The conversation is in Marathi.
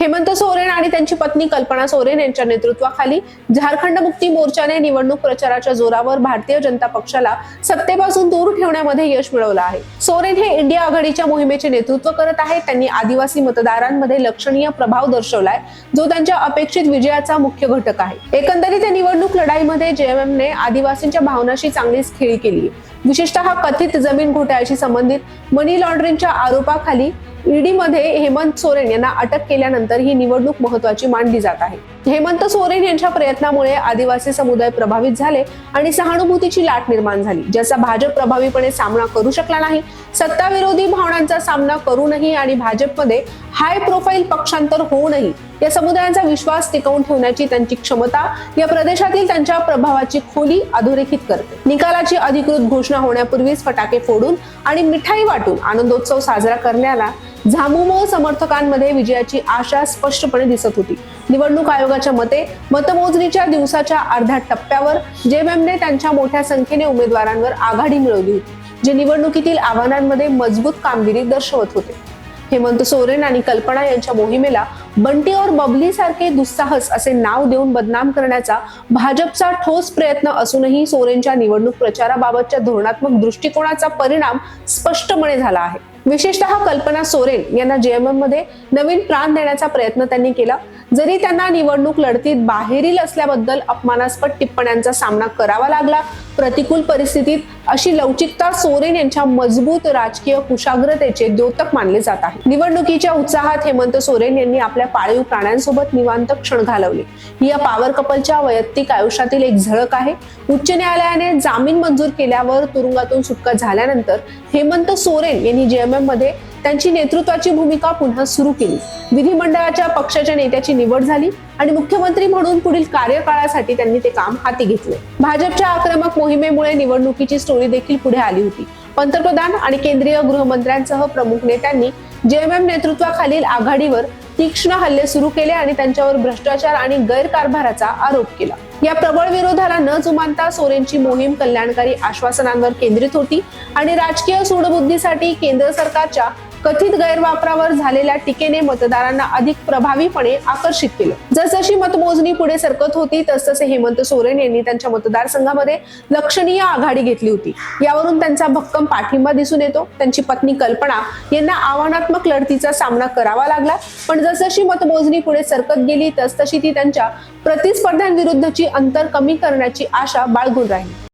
हेमंत सोरेन आणि त्यांची पत्नी कल्पना सोरेन यांच्या नेतृत्वाखाली झारखंड मुक्ती मोर्चाने निवडणूक प्रचाराच्या जोरावर भारतीय जनता पक्षाला सत्तेपासून दूर ठेवण्यामध्ये यश मिळवलं आहे. सोरेन हे इंडिया आघाडीच्या मोहिमेचे नेतृत्व करत आहेत. त्यांनी आदिवासी मतदारांमध्ये लक्षणीय प्रभाव दर्शवलाय जो त्यांच्या अपेक्षित विजयाचा मुख्य घटक आहे. एकंदरीत या निवडणूक लढाईमध्ये जेएमएमने आदिवासींच्या भावनाशी चांगलीच खेळी केली विशेषतः कथित जमीन घोटाळ्याशी संबंधित मनी लॉन्ड्रिंगच्या आरोपाखाली ईडीमध्ये हेमंत सोरेन यांना अटक केल्यानंतर ही निवडणूक महत्वाची मानली जात आहे. हेमंत सोरेन यांच्या प्रयत्नामुळे आदिवासी समुदाय प्रभावित झाले आणि सहानुभूतीची लाट निर्माण झाली ज्याचा भाजप प्रभावीपणे सामना करू शकला नाही. सत्ताविरोधी भावनांचा सामना करूनही आणि भाजपमध्ये हाय प्रोफाईल पक्षांतर होऊनही या समुदायांचा विश्वास टिकवून ठेवण्याची त्यांची क्षमता या प्रदेशातील त्यांच्या प्रभावाची खोली अधोरेखित करते. निकालाची अधिकृत घोषणा होण्यापूर्वीच फटाके फोडून आणि मिठाई वाटून आनंदोत्सव साजरा करण्याला झामुमो समर्थकांमध्ये विजयाची आशा स्पष्टपणे दिसत होती. निवडणूक आयोगाच्या मते मतमोजणीच्या दिवसाच्या अर्ध्या टप्प्यावर जेएमएमने त्यांच्या मोठ्या संख्येने उमेदवारांवर आघाडी मिळवली होती जे निवडणुकीतील आव्हानांमध्ये मजबूत कामगिरी दर्शवत होते. हेमंत सोरेन आणि कल्पना यांच्या मोहिमेला बंटी और बबली सारखे दुस्साहस असे नाव देऊन बदनाम करण्याचा भाजपचा ठोस प्रयत्न असूनही सोरेनच्या निवडणूक प्रचाराबाबतच्या धोरणात्मक दृष्टिकोनाचा परिणाम स्पष्टपणे झाला आहे. विशेषतः कल्पना सोरेन यांना जेएमएममध्ये नवीन प्राण देण्याचा प्रयत्न त्यांनी केला. जरी त्यांना निवडणूक लढतीत बाहेरील असल्याबद्दल अपमानास्पद टिप्पण्यांचा सामना करावा लागला प्रतिकूल परिस्थितीत अशी लवचिकता सोरेन यांच्या मजबूत राजकीय कुशाग्रतेचे द्योतक मानले जात आहे. निवडणुकीच्या उत्साहात हेमंत सोरेन यांनी आपल्या पाळीव प्राण्यांसोबत निवांत क्षण घालवले. ही या पॉवर कपलच्या वैयक्तिक आयुष्यातील एक झळक आहे. उच्च न्यायालयाने जामीन मंजूर केल्यावर तुरुंगातून सुटका झाल्यानंतर हेमंत सोरेन यांनी जे मध्ये त्यांची नेतृत्वाची भूमिका पुन्हा सुरू केली. विधिमंडळाच्या पक्षाच्या नेत्याची निवड झाली आणि मुख्यमंत्री म्हणून पुढील कार्यकाळासाठी त्यांनी ते काम हाती घेतले. भाजपच्या आक्रमक मोहिमेमुळे निवडणुकीची स्टोरी देखील पुढे आली होती. पंतप्रधान आणि केंद्रीय गृहमंत्र्यांसह प्रमुख नेत्यांनी जेएमएम नेतृत्वाखालील आघाडीवर तीक्ष्ण हल्ले सुरू केले आणि त्यांच्यावर भ्रष्टाचार आणि गैरकारभाराचा आरोप केला. या प्रबळ विरोधाला न जुमानता सोरेनची मोहीम कल्याणकारी आश्वासनांवर केंद्रित होती आणि राजकीय सूडबुद्धीसाठी केंद्र सरकारच्या कथित गैरवापरावर झालेल्या टीकेने मतदारांना अधिक प्रभावीपणे आकर्षित केलं. जसजशी मतमोजणी पुढे सरकत होती तसतसे हेमंत सोरेन यांनी त्यांच्या मतदारसंघामध्ये लक्षणीय आघाडी घेतली होती. यावरून त्यांचा भक्कम पाठिंबा दिसून येतो. त्यांची पत्नी कल्पना यांना आव्हानात्मक लढतीचा सामना करावा लागला. पण जसजशी मतमोजणी पुढे सरकत गेली तसतशी ती त्यांच्या प्रतिस्पर्ध्यांविरुद्धची अंतर कमी करण्याची आशा बाळगून राहिली.